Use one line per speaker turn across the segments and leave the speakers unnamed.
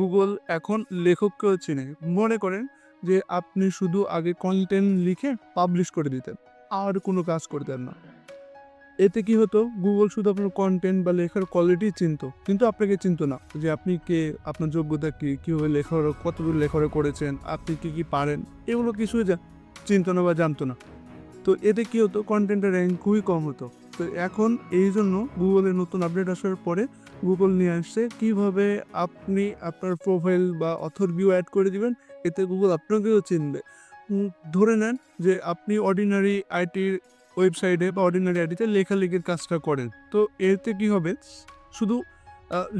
Google এখন লেখককেও চিনে। মনে করেন যে আপনি শুধু আগে কন্টেন্ট লিখে পাবলিশ করে দিতেন, আর কোনো কাজ করতেন না। এতে কি হতো? গুগল শুধু আপনার কন্টেন্ট বা লেখার কোয়ালিটি চিনত, কিন্তু আপনাকে চিনত না যে আপনি কে, আপনার যোগ্যতা কী, কীভাবে লেখার, কতদূর লেখার করেছেন, আপনি কি কি পারেন? এগুলো কিছুই চিনতো না বা জানতো না। তো এতে কী হতো? কন্টেন্টের র্যাঙ্ক খুবই কম হতো। তো এখন এই জন্য গুগলের নতুন আপডেট আসার পরে গুগল নিয়ে আসছে কীভাবে আপনি আপনার প্রোফাইল বা অথর ভিউ অ্যাড করে দিবেন, এতে গুগল আপনাকেও চিনবে। ধরে নেন যে আপনি অর্ডিনারি আইটির ওয়েবসাইটে বা অর্ডিনারি আইটিতে লেখালেখির কাজটা করেন। তো এতে কি হবে? শুধু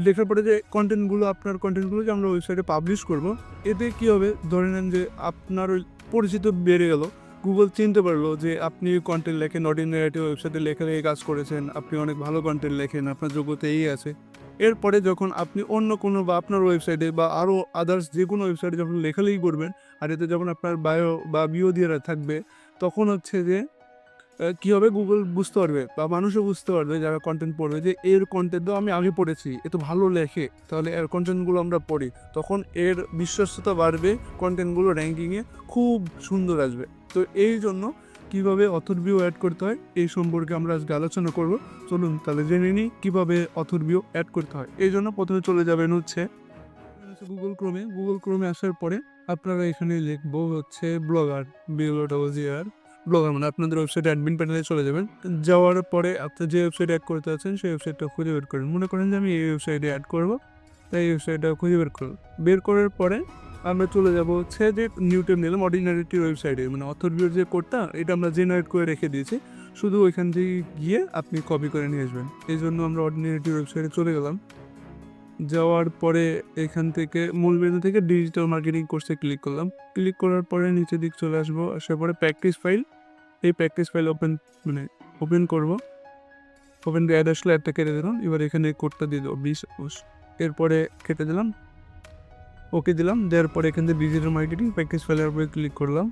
লেখার পরে যে কন্টেন্টগুলো আপনার কন্টেন্টগুলো যে আমরা ওয়েবসাইটে পাবলিশ করব, এতে কি হবে? ধরে নেন যে আপনার পরিচিত বেড়ে গেল। গুগল চিনতে পারল যে আপনি কন্টেন্ট লেখেন অর্ডিনারি ওয়েবসাইটে লেখালেখি কাজ করেছেন, আপনি অনেক ভালো কন্টেন্ট লেখেন, আপনার যোগ্যতা এই আছে। এরপরে যখন আপনি অন্য কোনো বা আপনার ওয়েবসাইটে বা আরও আদার্স যে কোনো ওয়েবসাইটে যখন লেখালেই করবেন, আর এতে যখন আপনার বায়ো বা বিও দিয়ে থাকবে, তখন হচ্ছে যে কি হবে? গুগল বুঝতে পারবে বা মানুষও বুঝতে পারবে যারা কন্টেন্ট পড়বে যে এর কন্টেন্ট আমি আগে পড়েছি, এ তো ভালো লেখে। তাহলে এর কন্টেন্টগুলো আমরা পড়ি। তখন এর বিশ্বস্ততা বাড়বে কন্টেন্টগুলো র্যাঙ্কিংয়ে খুব সুন্দর আসবে। তো এই জন্য কীভাবে অথর ভিউ অ্যাড করতে হয়, এই সম্পর্কে আমরা আজকে আলোচনা করব। চলুন তাহলে জেনে নিই কীভাবে অথর ভিউ অ্যাড করতে হয়। এই জন্য প্রথমে চলে যাবেন হচ্ছে গুগল ক্রোমে গুগল ক্রোমে আসার পরে আপনারা এখানে লিখব হচ্ছে ব্লগার ডবল জিআর ব্লগার মানে আপনাদের ওয়েবসাইট অ্যাডমিন প্যানেলে চলে যাবেন। যাওয়ার পরে আপনি যে ওয়েবসাইট অ্যাড করতে আছেন, সেই ওয়েবসাইটটা খুঁজে বের করেন। মনে করেন যে আমি এই ওয়েবসাইটে অ্যাড করব, তাই এই ওয়েবসাইটটা খুঁজে বের করব বের করার পরে আমরা চলে যাব হচ্ছে যে নিউটন নিলাম অর্ডিনারিটির ওয়েবসাইটে মানে অথর ভিউর যে কোডটা এটা আমরা জেনারেট করে রেখে দিয়েছি। শুধু ওইখান থেকে গিয়ে আপনি কপি করে নিয়ে আসবেন। এই জন্য আমরা অর্ডিনারিটির ওয়েবসাইটে চলে গেলাম। যাওয়ার পরে এখান থেকে মূল মেনু থেকে ডিজিটাল মার্কেটিং কোর্সে ক্লিক করলাম। ক্লিক করার পরে নিচের দিক চলে আসব, আসার পরে প্র্যাকটিস ফাইল এই প্র্যাকটিস ফাইল ওপেন মানে ওপেন করব। ওপেন অ্যাড আসলে অ্যাডটা কেটে দিলাম, এবার এখানে কোডটা দিয়ে দেবো, বিশ একুশ এরপরে কেটে দিলাম ওকে দিলাম, দেওয়ার পরে এখান থেকে ডিজিটাল মার্কেটিং প্র্যাকটিস ফাইলের উপরে ক্লিক করলাম।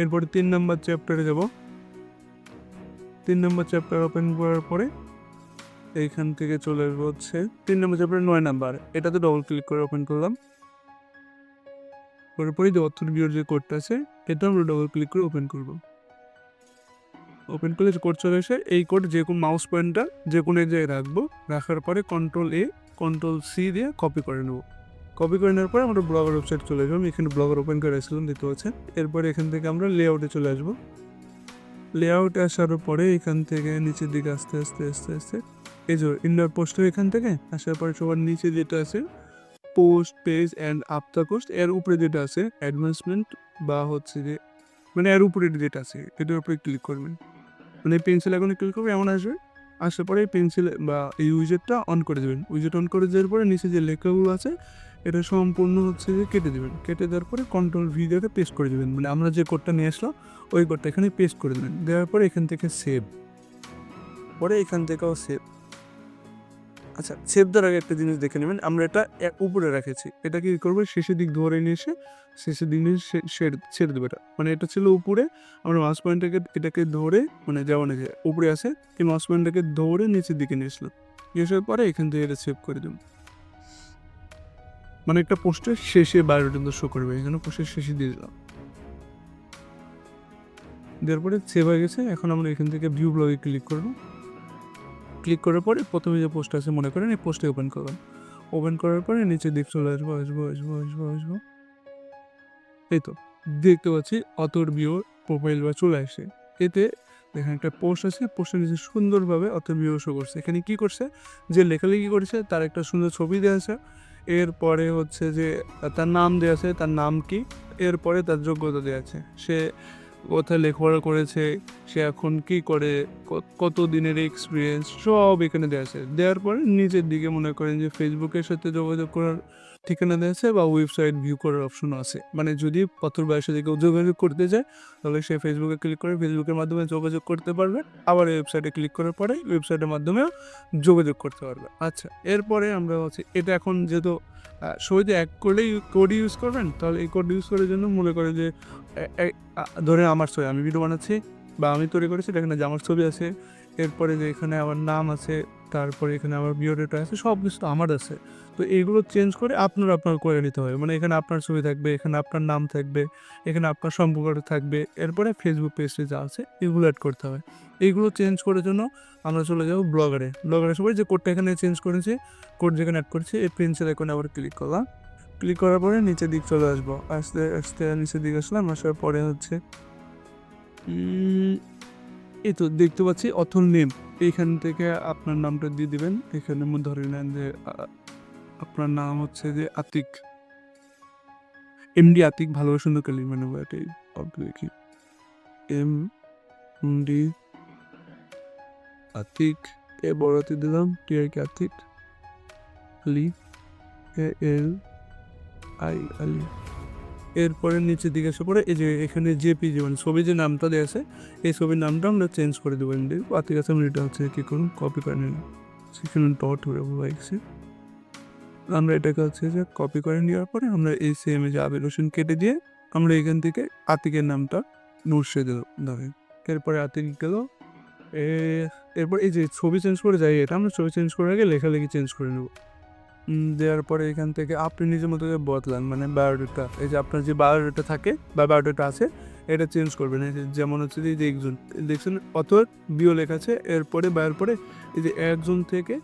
এরপরে তিন নম্বর চ্যাপ্টারে যাব। তিন নম্বর চ্যাপ্টার ওপেন করার পরে এইখান থেকে চলে আসব হচ্ছে তিন নম্বর চ্যাপ্টার নয় নাম্বার। এটাতে ডবল ক্লিক করে ওপেন করলাম। তারপরে যে অর্থ ভিউর যে কোডটা আছে এটা আমরা ডবল ক্লিক করে ওপেন করব। ওপেন করলে কোড চলে এসে এই কোড যে কোনো মাউস পয়েন্টটা যে কোনো জায়গায় রাখব। রাখার পরে কন্ট্রোল এ কন্ট্রোল সি দিয়ে কপি করে নেব। কপি করে নেওয়ার পরে আমরা ব্লগার ওয়েবসাইট চলে আমি এখানে ব্লগার ওপেন করে রেখেছিলাম, দেখতে পাচ্ছেন? এরপরে এখান থেকে আমরা লেআউটে চলে আসব। লেআউটে আসার পরে এখান থেকে নিচের দিকে আস্তে আস্তে আস্তে আস্তে এই যে ইন্ডার পোস্টও এখান থেকে, আসার পরে সবার নিচে যেটা আছে post page and after post এর উপরে যেটা আছে অ্যাডভান্সমেন্ট বা হচ্ছে যে মানে এর উপরে যেটা আছে, এটার উপরে ক্লিক করবেন। মানে পেন্সিল এখন ক্লিক করবে, এমন আসবে। আসার পরে পেন্সিল বা এই উইজেটটা অন করে দেবেন। উইজেট অন করে দেওয়ার পরে নিচে যে লেখাগুলো আছে, এটা সম্পূর্ণ হচ্ছে যে কেটে দেবেন। কেটে দেওয়ার পরে কন্ট্রোল ভি দিয়ে পেস্ট করে দেবেন। মানে আমরা যে কোডটা নিয়ে আসলাম, ওই কোডটা এখানে পেস্ট করে দেবেন। দেওয়ার পরে এখান থেকে সেভ পরে এখান থেকেও সেভ আচ্ছা সেভ দেওয়ার আগে একটা জিনিস দেখে নেবেন। আমরা এটা উপরে রেখেছি। এটা কি করব? শেষের দিক ধরে নিয়ে এসে শেষের দিক নিয়ে ছেড়ে- দেবো এটা। মানে এটা ছিল উপরে। আমরা মাস পয়েন্টটাকে এটাকে ধরে মানে যেমন উপরে আছে, এই মাস পয়েন্টটাকে ধরে নিচের দিকে নিয়ে আসলাম নিয়ে আসার পরে এখান থেকে এটা সেভ করে দেবো। মানে একটা পোস্টের শেষে বায়োডাটা শো করবে এখানে পোস্টের শেষে দিয়ে দিলাম। দেওয়ার পরে সেভ হয়ে গেছে। এখন আমরা এখান থেকে ভিউ ব্লগে ক্লিক করব। ক্লিক করার পরে প্রথমে যে পোস্ট আছে, মনে করেন এই পোস্টে ওপেন করলাম। ওপেন করার পরে নিচে দিক চলে আসব আসব আসব আসব আসব। এই তো, দেখতে পাচ্ছি অতর ভিউ প্রোফাইল বা চলে আসে এতে এখানে একটা পোস্ট আছে পোস্টের নিচে সুন্দরভাবে অতর ভিউ শো করছে। এখানে কি করছে? যে লেখালেখি করেছে, তার একটা সুন্দর ছবি দেওয়া আছে। এরপরে হচ্ছে যে তার নাম দেওয়া আছে, তার নাম কি? এরপরে তার যোগ্যতা দেওয়া আছে। সে কোথায় লেখাপড়া করেছে, সে এখন কি করে, কত দিনের এক্সপিরিয়েন্স সব এখানে দেওয়া আছে। দেওয়ার পরে নিজের দিকে মনে করেন যে ফেসবুকের সাথে যোগাযোগ করার ঠিকানা দেওয়া আছে বা ওয়েবসাইট ভিউ করার অপশন আছে। মানে যদি পথর বাইরের সাথে কেউ যোগাযোগ করতে যায় তাহলে সে ফেসবুকে ক্লিক করে ফেসবুকের মাধ্যমে যোগাযোগ করতে পারবে। আবার ওয়েবসাইটে ক্লিক করার পরে ওয়েবসাইটের মাধ্যমেও যোগাযোগ করতে পারবে। আচ্ছা এরপরে আমরা হচ্ছে, এটা এখন যেহেতু সহজে এক করলেই কোড ইউজ করবেন, তাহলে এই কোড ইউজ করার জন্য মনে করে যে ধরে আমার ছবি, আমি ভিডিও বানাচ্ছি, বা আমি তৈরি করেছি এখানে যে আমার ছবি আছে, এরপরে যে এখানে আমার নাম আছে তারপরে এখানে আমার বিও ডেটা আছে, সব কিছু তো আমার আছে। তো এইগুলো চেঞ্জ করে আপনার আপনার করে নিতে হবে। মানে এখানে আপনার ছবি থাকবে, এখানে আপনার নাম থাকবে, এখানে আপনার সম্পর্কটা থাকবে, এরপরে ফেসবুক পেজে যা আছে এগুলো অ্যাড করতে হবে। এইগুলো চেঞ্জ করার জন্য আমরা চলে যাব ব্লগারে ব্লগারে সবাই যে কোডটা এখানে চেঞ্জ করেছি কোড যেখানে অ্যাড করেছি, এই পেন্সিল এখানে আবার ক্লিক করলাম। ক্লিক করার পরে নিচের দিক চলে আসব। আস্তে আস্তে নিচের দিকে আসলাম, আসার পরে হচ্ছে এই তো দেখতে পাচ্ছি অথল নেম। এইখান থেকে আপনার নামটা দিয়ে দিবেন। এখানে ধরে নেন যে আপনার নাম হচ্ছে যে আতিক। এমডি আতিক, ভালো সুন্দর কালি মানে এটাই দেখি। M D Atik. এ বড়তে দিলাম। টি আর K Atik. Ali. A L. I, Ali. এরপরে নিচের দিকে এসে পরে এই যে এখানে জেপিজি মানে ছবি যে নামটা দেওয়া আছে, এই ছবির নামটা আমরা চেঞ্জ করে দেবো এমনি আতিক আছে আমি এটা হচ্ছে কী করুন কপি করে নিলাম। সেখানে ডট হয়ে লাগছে আমরা এটাকে হচ্ছে যে কপি করে নেওয়ার পরে আমরা এই সেম যে আবির হোসেন কেটে দিয়ে আমরা এখান থেকে আতিকের নামটা নর্ষে দিল ধরেন। এরপরে আতিক গেল এরপর এই যে ছবি চেঞ্জ করে যাই এটা, আমরা ছবি চেঞ্জ করার আগে লেখালেখি চেঞ্জ করে নেব। দেওয়ার পরে এখান থেকে আপনি নিজের মতো বদলান মানে বায়োডেটা, এই যে আপনার যে বায়োডেটা থাকে বা বায়োডেটা আছে, এটা চেঞ্জ করবেন। এই যেমন হচ্ছে যে একজন, দেখছেন অত বিও লেখা আছে, এরপরে বায়োর পরে এই যে একজন থেকে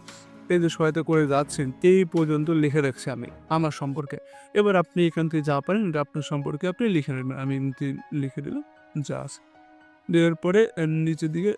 এই যে সহায়তা করে যাচ্ছেন, এই পর্যন্ত লিখে রাখছি আমি আমার সম্পর্কে। এবার আপনি এখান থেকে যা পারেন, এটা আপনার সম্পর্কে আপনি লিখে নেবেন। আমি লিখে দিলাম, যা আছে। দেওয়ার পরে নিচের দিকে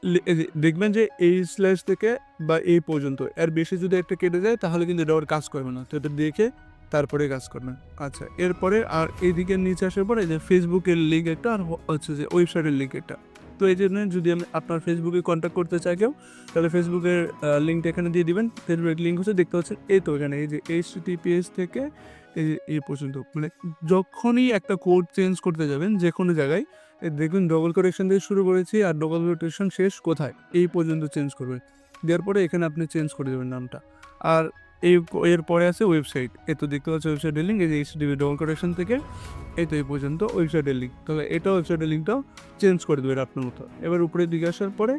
দেখবেন যে এই স্ল্যাশ থেকে বা এই পর্যন্ত, এর বেশি যদি একটা কেটে যায়, তাহলে কিন্তু এটা ওর কাজ করবে না। তো এটা দেখে তারপরে কাজ করবেন। আচ্ছা এরপরে আর এইদিকে নিচে আসার পরে যে ফেসবুকের লিঙ্ক একটা আর হচ্ছে যে ওয়েবসাইটের লিঙ্ক একটা। তো এই জন্য যদি আমি আপনার ফেসবুকে কন্ট্যাক্ট করতে চাই কেউ, তাহলে ফেসবুকের লিঙ্কটা এখানে দিয়ে দিবেন। ফেসবুকের লিঙ্ক হচ্ছে, দেখতে পাচ্ছেন, এই তো এখানে, এই যে এইচ টিপিএস থেকে এই পর্যন্ত। মানে যখনই একটা কোড চেঞ্জ করতে যাবেন যে কোনো জায়গায় এই দেখবেন ডবল কারেকশন দিয়ে শুরু করেছি আর ডবল কারেকশন শেষ কোথায়? এই পর্যন্ত চেঞ্জ করবেন দেওয়ার পরে এখানে আপনি চেঞ্জ করে দেবেন নামটা। আর এই এর পরে আছে ওয়েবসাইট এ তো দেখতে পাচ্ছি ওয়েবসাইটের লিঙ্ক এই যে এইচডিবি ডবল কারেকশন থেকে, এই তো এই পর্যন্ত ওয়েবসাইটের লিঙ্ক তাহলে এটা ওয়েবসাইটের লিঙ্কটাও চেঞ্জ করে দেবেন আপনার মতো। এবার উপরের দিকে আসার পরে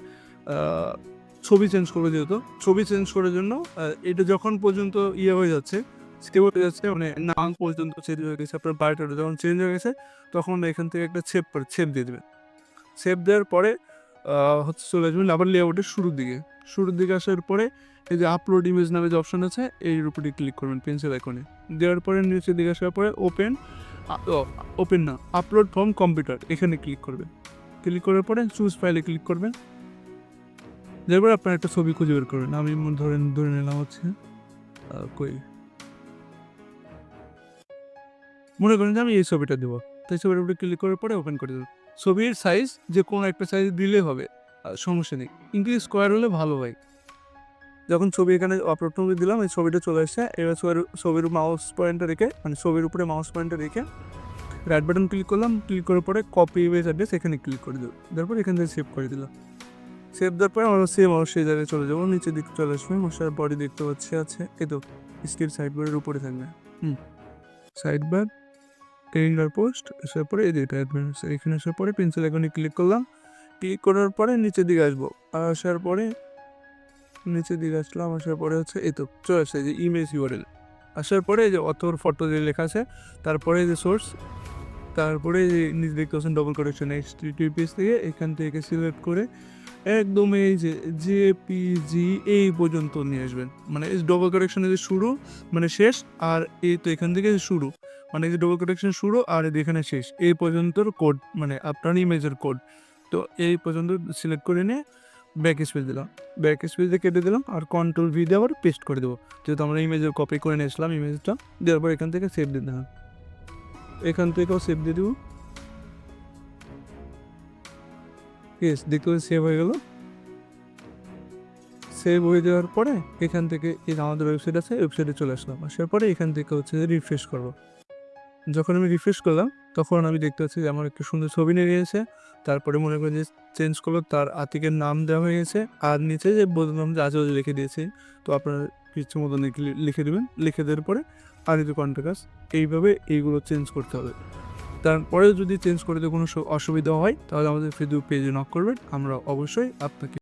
ছবি চেঞ্জ করবে যেহেতু। ছবি চেঞ্জ করার জন্য এটা যখন পর্যন্ত ইয়ে হয়ে যাচ্ছে স্টেবল হয়ে যাচ্ছে মানে নাম পর্যন্ত চেঞ্জ হয়ে গেছে, আপনার বায়োটা যখন চেঞ্জ হয়ে গেছে, তখন এখান থেকে একটা ছেপ ছেপ দিয়ে দেবেন। ছেপ দেওয়ার পরে হচ্ছে চলে আসবেন আবার লেআউটের শুরুর দিকে। শুরুর দিকে আসার পরে, এই যে আপলোড ইমেজ নামে যে অপশন আছে এই উপরে ক্লিক করবেন পেন্সিল আইকনে দেওয়ার পরে নিচের দিকে আসার পরে ওপেন ওপেন না আপলোড ফ্রম কম্পিউটার এখানে ক্লিক করবেন। ক্লিক করার পরে চুজ ফাইলে ক্লিক করবেন। এরপর আপনার একটা ছবি খুঁজে বের করবেন। আমি ধরেন, ধরে নিলাম হচ্ছে কই? মনে করেন যে আমি এই ছবিটা দেবো। তো এই ছবিটার উপরে ক্লিক করার পরে ওপেন করে দেবো ছবির সাইজ যে কোনো একটা সাইজ দিলে হবে সমস্যা নেই। ইংলিশ স্কোয়ার হলে ভালো হয়। যখন ছবি এখানে টুবি দিলাম, এই ছবিটা চলে এসেছে। এবার ছবির ছবির মাউস পয়েন্টটা রেখে মানে ছবির উপরে মাউস পয়েন্টটা রেখে রাইট বাটন ক্লিক করলাম। ক্লিক করার পরে কপি ইমেজ অ্যাড্রেস এখানে ক্লিক করে দেবো তারপর এখান থেকে সেভ করে দিলাম। সেভ দেওয়ার পরে আমরা সেম আমার সেই জায়গায় চলে যাব। নিচের দিকে চলে আসবে। মশার বডি দেখতে পাচ্ছি আছে। এই তো স্ক্রিন সাইড বারের উপরে থাকবে। হুম সাইড টেরিঙ্গার পোস্ট আসার পরে এই যে এটা অ্যাডভান্স এখানে আসার পরে পেন্সিল এখানে ক্লিক করলাম। ক্লিক করার পরে নিচের দিকে আসব। আসার পরে নিচের দিকে আসলাম, আসার পরে হচ্ছে এই তো, চলে আসছে যে ইমেজ ইউআরএল আসার পরে যে অথর ফটো যে লেখা আছে, তারপরে যে সোর্স তারপরে যে নিচে দেখতে পাচ্ছেন ডবল কারেকশন এইচ টিপিএস থেকে এখান থেকে সিলেক্ট করে একদম এই যে জেপিজি এই পর্যন্ত নিয়ে আসবেন। মানে এই ডবল কারেকশনের যে শুরু মানে শেষ, আর এই তো এখান থেকে শুরু। মানে এই যে ডবল কারেকশন শুরু, আর এখানে শেষ। এই পর্যন্তর কোড মানে আপনার ইমেজের কোড তো এই পর্যন্ত সিলেক্ট করে নিয়ে ব্যাক স্পেস দিলাম। ব্যাক স্পেসে কেটে দিলাম, আর কন্ট্রোল ভি দিয়ে আবার পেস্ট করে দেবো। যেহেতু আমরা ইমেজের কপি করে নিয়েছিলাম ইমেজটা দেওয়ার পর এখান থেকে সেভ দিয়ে দিলাম। এখান থেকেও সেভ দিয়ে দেবো। ইয়েস দেখতে পাচ্ছি সেভ হয়ে গেল। সেভ হয়ে যাওয়ার পরে এখান থেকে এই আমাদের ওয়েবসাইট আছে ওয়েবসাইটে চলে আসলাম। আসার পরে এখান থেকে হচ্ছে রিফ্রেশ করব। যখন আমি রিফ্রেশ করলাম, তখন আমি দেখতে পাচ্ছি যে আমার একটু সুন্দর ছবি নিয়ে গিয়েছে। তারপরে মনে করি যে চেঞ্জ করল, তার আতিকের নাম দেওয়া হয়ে গেছে। আর নিচে যে বললাম যে আজও লিখে দিয়েছি, তো আপনার কিছু মতো লিখে- দেবেন। লিখে দেওয়ার পরে আর এই কন্ট্যাক্ট এইভাবে এইগুলো চেঞ্জ করতে হবে। তারপরে যদি চেঞ্জ করতে কোনো অসুবিধা হয়, তাহলে আমাদের ফেসবুক পেজে নক করবেন। আমরা অবশ্যই আপনাকে